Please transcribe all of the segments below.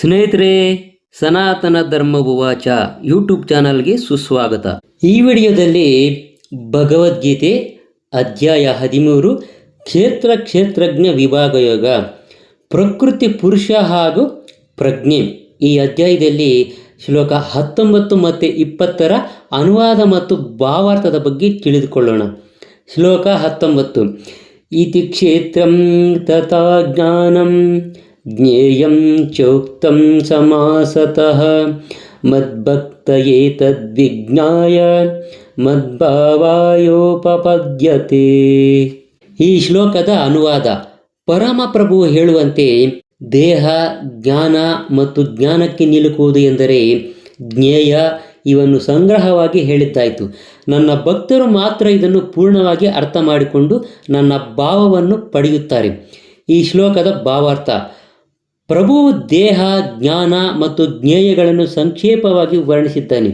ಸ್ನೇಹಿತರೆ, ಸನಾತನ ಧರ್ಮ ಉವಾಚ ಯೂಟ್ಯೂಬ್ ಚಾನಲ್ಗೆ ಸುಸ್ವಾಗತ. ಈ ವಿಡಿಯೋದಲ್ಲಿ ಭಗವದ್ಗೀತೆ ಅಧ್ಯಾಯ ಹದಿಮೂರು, ಕ್ಷೇತ್ರ ಕ್ಷೇತ್ರಜ್ಞ ವಿಭಾಗ ಯೋಗ ಪ್ರಕೃತಿ ಪುರುಷ ಹಾಗೂ ಪ್ರಜ್ಞೆ. ಈ ಅಧ್ಯಾಯದಲ್ಲಿ ಶ್ಲೋಕ ಹತ್ತೊಂಬತ್ತು ಮತ್ತು ಇಪ್ಪತ್ತರ ಅನುವಾದ ಮತ್ತು ಭಾವಾರ್ಥದ ಬಗ್ಗೆ ತಿಳಿದುಕೊಳ್ಳೋಣ. ಶ್ಲೋಕ ಹತ್ತೊಂಬತ್ತು ಇತಿ ಕ್ಷೇತ್ರಂ ತಥಾ ಜ್ಞಾನಂ ಜ್ಞೇಯಂ ಚೋಕ್ತಂ ಸಮಾಸತಃ ಮದ್ಭಕ್ತಯೇ ತದ್ವಿಜ್ಞಾಯ ಮದ್ಭಾವಾಯೋಪಪದ್ಯತೆ ಈ ಶ್ಲೋಕದ ಅನುವಾದ ಪರಮಪ್ರಭು ಹೇಳುವಂತೆ ದೇಹ, ಜ್ಞಾನ ಮತ್ತು ಜ್ಞಾನಕ್ಕೆ ನಿಲುಕುವುದು ಎಂದರೆ ಜ್ಞೇಯ ಇವನ್ನು ಸಂಗ್ರಹವಾಗಿ ಹೇಳಿದ್ದಾಯಿತು. ನನ್ನ ಭಕ್ತರು ಮಾತ್ರ ಇದನ್ನು ಪೂರ್ಣವಾಗಿ ಅರ್ಥ ಮಾಡಿಕೊಂಡು ನನ್ನ ಭಾವವನ್ನು ಪಡೆಯುತ್ತಾರೆ. ಈ ಶ್ಲೋಕದ ಭಾವಾರ್ಥ ಪ್ರಭು ದೇಹ, ಜ್ಞಾನ ಮತ್ತು ಜ್ಞೇಯಗಳನ್ನು ಸಂಕ್ಷೇಪವಾಗಿ ವರ್ಣಿಸಿದ್ದಾನೆ.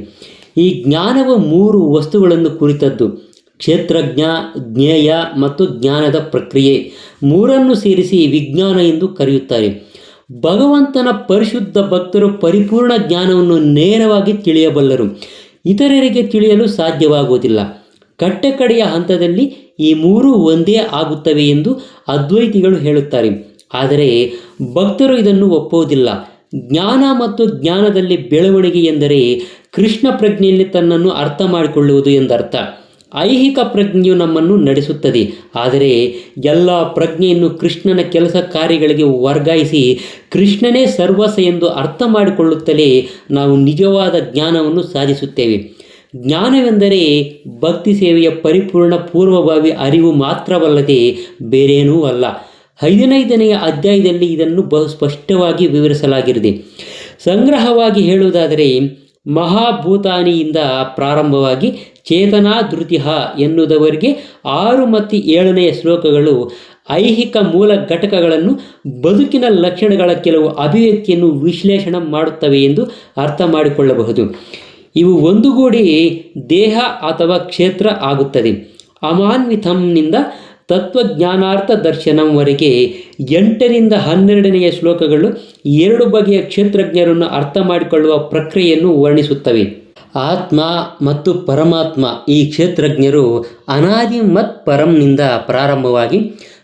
ಈ ಜ್ಞಾನವು ಮೂರು ವಸ್ತುಗಳನ್ನು ಕುರಿತದ್ದು, ಕ್ಷೇತ್ರಜ್ಞ, ಜ್ಞೇಯ ಮತ್ತು ಜ್ಞಾನದ ಪ್ರಕ್ರಿಯೆ. ಮೂರನ್ನು ಸೇರಿಸಿ ವಿಜ್ಞಾನ ಎಂದು ಕರೆಯುತ್ತಾರೆ. ಭಗವಂತನ ಪರಿಶುದ್ಧ ಭಕ್ತರು ಪರಿಪೂರ್ಣ ಜ್ಞಾನವನ್ನು ನೇರವಾಗಿ ತಿಳಿಯಬಲ್ಲರು. ಇತರರಿಗೆ ತಿಳಿಯಲು ಸಾಧ್ಯವಾಗುವುದಿಲ್ಲ. ಕಟ್ಟಕಡೆಯ ಹಂತದಲ್ಲಿ ಈ ಮೂರು ಒಂದೇ ಆಗುತ್ತವೆ ಎಂದು ಅದ್ವೈತಿಗಳು ಹೇಳುತ್ತಾರೆ. ಆದರೆ ಭಕ್ತರು ಇದನ್ನು ಒಪ್ಪುವುದಿಲ್ಲ. ಜ್ಞಾನ ಮತ್ತು ಜ್ಞಾನದಲ್ಲಿ ಬೆಳವಣಿಗೆ ಎಂದರೆ ಕೃಷ್ಣ ಪ್ರಜ್ಞೆಯಲ್ಲಿ ತನ್ನನ್ನು ಅರ್ಥ ಮಾಡಿಕೊಳ್ಳುವುದು ಎಂದರ್ಥ. ಐಹಿಕ ಪ್ರಜ್ಞೆಯು ನಮ್ಮನ್ನು ನಡೆಸುತ್ತದೆ. ಆದರೆ ಎಲ್ಲ ಪ್ರಜ್ಞೆಯನ್ನು ಕೃಷ್ಣನ ಕೆಲಸ ಕಾರ್ಯಗಳಿಗೆ ವರ್ಗಾಯಿಸಿ ಕೃಷ್ಣನೇ ಸರ್ವಸ ಎಂದು ಅರ್ಥ ಮಾಡಿಕೊಳ್ಳುತ್ತಲೇ ನಾವು ನಿಜವಾದ ಜ್ಞಾನವನ್ನು ಸಾಧಿಸುತ್ತೇವೆ. ಜ್ಞಾನವೆಂದರೆ ಭಕ್ತಿ ಸೇವೆಯ ಪರಿಪೂರ್ಣ ಪೂರ್ವಭಾವಿ ಅರಿವು ಮಾತ್ರವಲ್ಲದೆ ಬೇರೇನೂ ಅಲ್ಲ. ಹದಿನೈದನೆಯ ಅಧ್ಯಾಯದಲ್ಲಿ ಇದನ್ನು ಬಹು ಸ್ಪಷ್ಟವಾಗಿ ವಿವರಿಸಲಾಗಿದೆ. ಸಂಗ್ರಹವಾಗಿ ಹೇಳುವುದಾದರೆ ಮಹಾಭೂತಾನಿಯಿಂದ ಪ್ರಾರಂಭವಾಗಿ ಚೇತನಾ ಧೃತಿಹ ಎನ್ನುವುದವರೆಗೆ ಆರು ಮತ್ತು ಏಳನೆಯ ಶ್ಲೋಕಗಳು ಐಹಿಕ ಮೂಲ ಘಟಕಗಳನ್ನು ಬದುಕಿನ ಲಕ್ಷಣಗಳ ಕೆಲವು ಅಭಿವ್ಯಕ್ತಿಯನ್ನು ವಿಶ್ಲೇಷಣೆ ಮಾಡುತ್ತವೆ ಎಂದು ಅರ್ಥ ಮಾಡಿಕೊಳ್ಳಬಹುದು. ಇವು ಒಂದುಗೂಡಿ ದೇಹ ಅಥವಾ ಕ್ಷೇತ್ರ ಆಗುತ್ತದೆ. ಅಮಾನ್ವಿತಂನಿಂದ ತತ್ವಜ್ಞಾನಾರ್ಥ ದರ್ಶನಂವರೆಗೆ ಎಂಟರಿಂದ ಹನ್ನೆರಡನೆಯ ಶ್ಲೋಕಗಳು ಎರಡು ಬಗೆಯ ಕ್ಷೇತ್ರಜ್ಞರನ್ನು ಅರ್ಥ ಮಾಡಿಕೊಳ್ಳುವ ಪ್ರಕ್ರಿಯೆಯನ್ನು ವರ್ಣಿಸುತ್ತವೆ. ಆತ್ಮ ಮತ್ತು ಪರಮಾತ್ಮ ಈ ಕ್ಷೇತ್ರಜ್ಞರು ಅನಾದಿ ಮತ್ ಪರಂನಿಂದ ಪ್ರಾರಂಭವಾಗಿ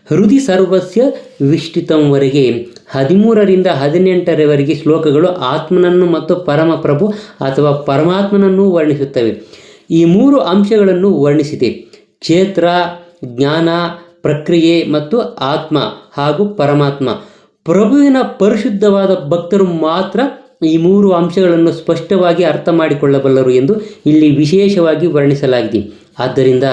ಹೃದಯ ಸರ್ವಸ್ಯ ವಿಷ್ಠಿತಂವರೆಗೆ ಹದಿಮೂರರಿಂದ ಹದಿನೆಂಟರವರೆಗೆ ಶ್ಲೋಕಗಳು ಆತ್ಮನನ್ನು ಮತ್ತು ಪರಮಪ್ರಭು ಅಥವಾ ಪರಮಾತ್ಮನನ್ನು ವರ್ಣಿಸುತ್ತವೆ. ಈ ಮೂರು ಅಂಶಗಳನ್ನು ವರ್ಣಿಸಿದೆ. ಕ್ಷೇತ್ರ ಜ್ಞಾನ, ಪ್ರಕ್ರಿಯೆ ಮತ್ತು ಆತ್ಮ ಹಾಗೂ ಪರಮಾತ್ಮ. ಪ್ರಭುವಿನ ಪರಿಶುದ್ಧವಾದ ಭಕ್ತರು ಮಾತ್ರ ಈ ಮೂರು ಅಂಶಗಳನ್ನು ಸ್ಪಷ್ಟವಾಗಿ ಅರ್ಥ ಮಾಡಿಕೊಳ್ಳಬಲ್ಲರು ಎಂದು ಇಲ್ಲಿ ವಿಶೇಷವಾಗಿ ವರ್ಣಿಸಲಾಗಿದೆ. ಆದ್ದರಿಂದ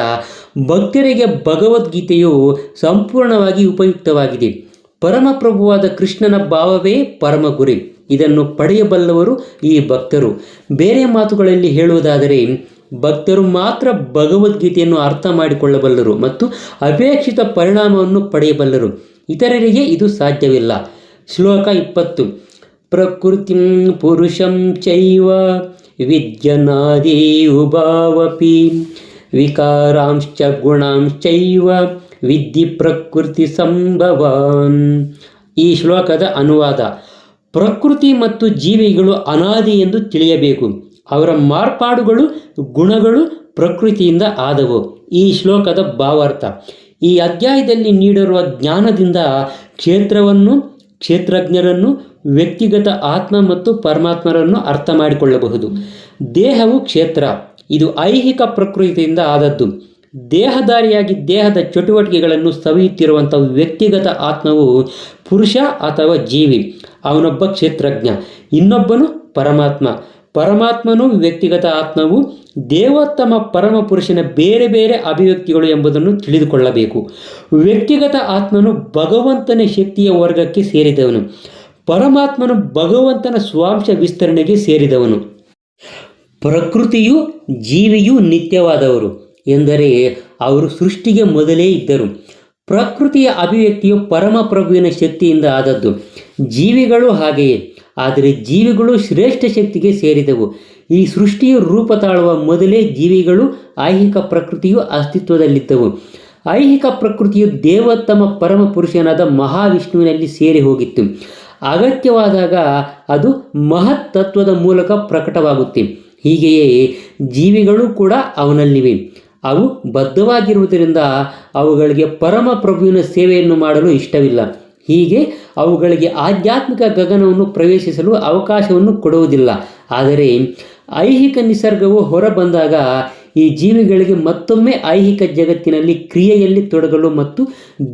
ಭಕ್ತರಿಗೆ ಭಗವದ್ಗೀತೆಯು ಸಂಪೂರ್ಣವಾಗಿ ಉಪಯುಕ್ತವಾಗಿದೆ. ಪರಮಪ್ರಭುವಾದ ಕೃಷ್ಣನ ಭಾವವೇ ಪರಮ ಗುರಿ ಇದನ್ನು ಪಡೆಯಬಲ್ಲವರು ಈ ಭಕ್ತರು. ಬೇರೆ ಮಾತುಗಳಲ್ಲಿ ಹೇಳುವುದಾದರೆ ಭಕ್ತರು ಮಾತ್ರ ಭಗವದ್ಗೀತೆಯನ್ನು ಅರ್ಥ ಮಾಡಿಕೊಳ್ಳಬಲ್ಲರು ಮತ್ತು ಅಪೇಕ್ಷಿತ ಪರಿಣಾಮವನ್ನು ಪಡೆಯಬಲ್ಲರು. ಇತರರಿಗೆ ಇದು ಸಾಧ್ಯವಿಲ್ಲ. ಶ್ಲೋಕ ಇಪ್ಪತ್ತು. ಪ್ರಕೃತಿ ಪುರುಷಂ ಚೈವ ವಿದ್ಯನಾದಿ ಉಭಾವಪಿ ವಿಕಾರಾಂಶ್ಚ ಗುಣಾಂಶ್ಚೈವ ವಿದ್ಯಿ ಪ್ರಕೃತಿ ಸಂಭವಾನ್. ಈ ಶ್ಲೋಕದ ಅನುವಾದ ಪ್ರಕೃತಿ ಮತ್ತು ಜೀವಿಗಳು ಅನಾದಿ ಎಂದು ತಿಳಿಯಬೇಕು. ಅವರ ಮಾರ್ಪಾಡುಗಳು, ಗುಣಗಳು ಪ್ರಕೃತಿಯಿಂದ ಆದವು. ಈ ಶ್ಲೋಕದ ಭಾವಾರ್ಥ. ಈ ಅಧ್ಯಾಯದಲ್ಲಿ ನೀಡಿರುವ ಜ್ಞಾನದಿಂದ ಕ್ಷೇತ್ರವನ್ನು, ಕ್ಷೇತ್ರಜ್ಞರನ್ನು, ವ್ಯಕ್ತಿಗತ ಆತ್ಮ ಮತ್ತು ಪರಮಾತ್ಮರನ್ನು ಅರ್ಥ ಮಾಡಿಕೊಳ್ಳಬಹುದು. ದೇಹವು ಕ್ಷೇತ್ರ. ಇದು ಐಹಿಕ ಪ್ರಕೃತಿಯಿಂದ ಆದದ್ದು. ದೇಹದಾರಿಯಾಗಿ ದೇಹದ ಚಟುವಟಿಕೆಗಳನ್ನು ಸವಿಯುತ್ತಿರುವಂಥ ವ್ಯಕ್ತಿಗತ ಆತ್ಮವು ಪುರುಷ ಅಥವಾ ಜೀವಿ. ಅವನೊಬ್ಬ ಕ್ಷೇತ್ರಜ್ಞ. ಇನ್ನೊಬ್ಬನು ಪರಮಾತ್ಮ. ಪರಮಾತ್ಮನು ವ್ಯಕ್ತಿಗತ ಆತ್ಮವು ದೇವೋತ್ತಮ ಪರಮ ಪುರುಷನ ಬೇರೆ ಬೇರೆ ಅಭಿವ್ಯಕ್ತಿಗಳು ಎಂಬುದನ್ನು ತಿಳಿದುಕೊಳ್ಳಬೇಕು. ವ್ಯಕ್ತಿಗತ ಆತ್ಮನು ಭಗವಂತನ ಶಕ್ತಿಯ ವರ್ಗಕ್ಕೆ ಸೇರಿದವನು. ಪರಮಾತ್ಮನು ಭಗವಂತನ ಸ್ವಾಂಶ ವಿಸ್ತರಣೆಗೆ ಸೇರಿದವನು. ಪ್ರಕೃತಿಯು ಜೀವಿಯು ನಿತ್ಯವಾದವರು ಎಂದರೆ ಅವರು ಸೃಷ್ಟಿಗೆ ಮೊದಲೇ ಇದ್ದರು. ಪ್ರಕೃತಿಯ ಅಭಿವ್ಯಕ್ತಿಯು ಪರಮಪ್ರಭುವಿನ ಶಕ್ತಿಯಿಂದ ಆದದ್ದು. ಜೀವಿಗಳು ಹಾಗೆಯೇ. ಆದರೆ ಜೀವಿಗಳು ಶ್ರೇಷ್ಠ ಶಕ್ತಿಗೆ ಸೇರಿದವು. ಈ ಸೃಷ್ಟಿಯು ರೂಪ ತಾಳುವ ಮೊದಲೇ ಜೀವಿಗಳು ಐಹಿಕ ಪ್ರಕೃತಿಯು ಅಸ್ತಿತ್ವದಲ್ಲಿದ್ದವು. ಐಹಿಕ ಪ್ರಕೃತಿಯು ದೇವೋತ್ತಮ ಪರಮ ಪುರುಷನಾದ ಮಹಾವಿಷ್ಣುವಿನಲ್ಲಿ ಸೇರಿ ಹೋಗಿತ್ತು. ಅಗತ್ಯವಾದಾಗ ಅದು ಮಹತ್ ತತ್ವದ ಮೂಲಕ ಪ್ರಕಟವಾಗುತ್ತೆ. ಹೀಗೆಯೇ ಜೀವಿಗಳು ಕೂಡ ಅವನಲ್ಲಿವೆ. ಅವು ಬದ್ಧವಾಗಿರುವುದರಿಂದ ಅವುಗಳಿಗೆ ಪರಮ ಪ್ರಭುವಿನ ಸೇವೆಯನ್ನು ಮಾಡಲು ಇಷ್ಟವಿಲ್ಲ. ಹೀಗೆ ಅವುಗಳಿಗೆ ಆಧ್ಯಾತ್ಮಿಕ ಗಗನವನ್ನು ಪ್ರವೇಶಿಸಲು ಅವಕಾಶವನ್ನು ಕೊಡುವುದಿಲ್ಲ. ಆದರೆ ಐಹಿಕ ನಿಸರ್ಗವು ಹೊರಬಂದಾಗ ಈ ಜೀವಿಗಳಿಗೆ ಮತ್ತೊಮ್ಮೆ ಐಹಿಕ ಜಗತ್ತಿನಲ್ಲಿ ಕ್ರಿಯೆಯಲ್ಲಿ ತೊಡಗಲು ಮತ್ತು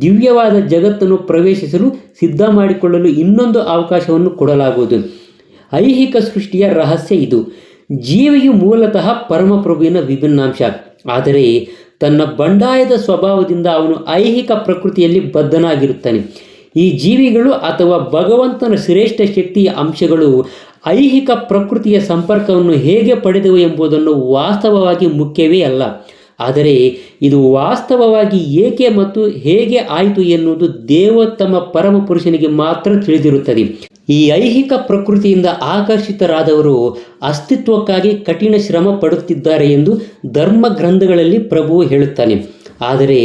ದಿವ್ಯವಾದ ಜಗತ್ತನ್ನು ಪ್ರವೇಶಿಸಲು ಸಿದ್ಧ ಮಾಡಿಕೊಳ್ಳಲು ಇನ್ನೊಂದು ಅವಕಾಶವನ್ನು ಕೊಡಲಾಗುವುದು. ಐಹಿಕ ಸೃಷ್ಟಿಯ ರಹಸ್ಯ ಇದು. ಜೀವಿಯು ಮೂಲತಃ ಪರಮಪ್ರಭುವಿನ ವಿಭಿನ್ನಾಂಶ. ಆದರೆ ತನ್ನ ಬಂಡಾಯದ ಸ್ವಭಾವದಿಂದ ಅವನು ಐಹಿಕ ಪ್ರಕೃತಿಯಲ್ಲಿ ಬದ್ಧನಾಗಿರುತ್ತಾನೆ. ಈ ಜೀವಿಗಳು ಅಥವಾ ಭಗವಂತನ ಶ್ರೇಷ್ಠ ಶಕ್ತಿಯ ಅಂಶಗಳು ಐಹಿಕ ಪ್ರಕೃತಿಯ ಸಂಪರ್ಕವನ್ನು ಹೇಗೆ ಪಡೆದವು ಎಂಬುದನ್ನು ವಾಸ್ತವವಾಗಿ ಮುಖ್ಯವೇ ಅಲ್ಲ. ಆದರೆ ಇದು ವಾಸ್ತವವಾಗಿ ಏಕೆ ಮತ್ತು ಹೇಗೆ ಆಯಿತು ಎನ್ನುವುದು ದೇವೋತ್ತಮ ಪರಮ ಪುರುಷನಿಗೆ ಮಾತ್ರ ತಿಳಿದಿರುತ್ತದೆ. ಈ ಐಹಿಕ ಪ್ರಕೃತಿಯಿಂದ ಆಕರ್ಷಿತರಾದವರು ಅಸ್ತಿತ್ವಕ್ಕಾಗಿ ಕಠಿಣ ಶ್ರಮ ಪಡುತ್ತಿದ್ದಾರೆ ಎಂದು ಧರ್ಮ ಗ್ರಂಥಗಳಲ್ಲಿ ಪ್ರಭು ಹೇಳುತ್ತಾನೆ. ಆದರೆ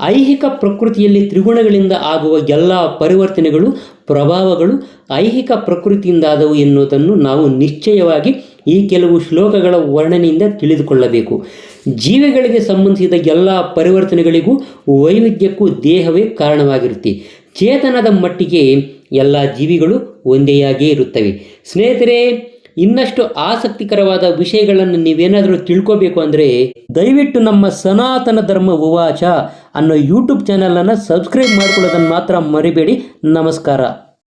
ಐಹಿಕ ಪ್ರಕೃತಿಯಲ್ಲಿ ತ್ರಿಗುಣಗಳಿಂದ ಆಗುವ ಎಲ್ಲ ಪರಿವರ್ತನೆಗಳು, ಪ್ರಭಾವಗಳು ಐಹಿಕ ಪ್ರಕೃತಿಯಿಂದಾದವು ಎನ್ನುವುದನ್ನು ನಾವು ನಿಶ್ಚಯವಾಗಿ ಈ ಕೆಲವು ಶ್ಲೋಕಗಳ ವರ್ಣನೆಯಿಂದ ತಿಳಿದುಕೊಳ್ಳಬೇಕು. ಜೀವಿಗಳಿಗೆ ಸಂಬಂಧಿಸಿದ ಎಲ್ಲ ಪರಿವರ್ತನೆಗಳಿಗೂ ವೈವಿಧ್ಯಕ್ಕೂ ದೇಹವೇ ಕಾರಣವಾಗಿರುತ್ತೆ. ಚೇತನದ ಮಟ್ಟಿಗೆ ಎಲ್ಲ ಜೀವಿಗಳು ಒಂದೇಯಾಗೇ ಇರುತ್ತವೆ. ಸ್ನೇಹಿತರೆ ಇನ್ನಷ್ಟು ಆಸಕ್ತಿಕರವಾದ ವಿಷಯಗಳನ್ನು ನೀವೇನಾದರೂ ತಿಳ್ಕೋಬೇಕು ಅಂದರೆ ದಯವಿಟ್ಟು ನಮ್ಮ ಸನಾತನ ಧರ್ಮ ಉವಾಚ ಅನ್ನೋ ಯೂಟ್ಯೂಬ್ ಚಾನಲನ್ನು ಸಬ್ಸ್ಕ್ರೈಬ್ ಮಾಡ್ಕೊಳ್ಳೋದನ್ನು ಮಾತ್ರ ಮರಿಬೇಡಿ. ನಮಸ್ಕಾರ.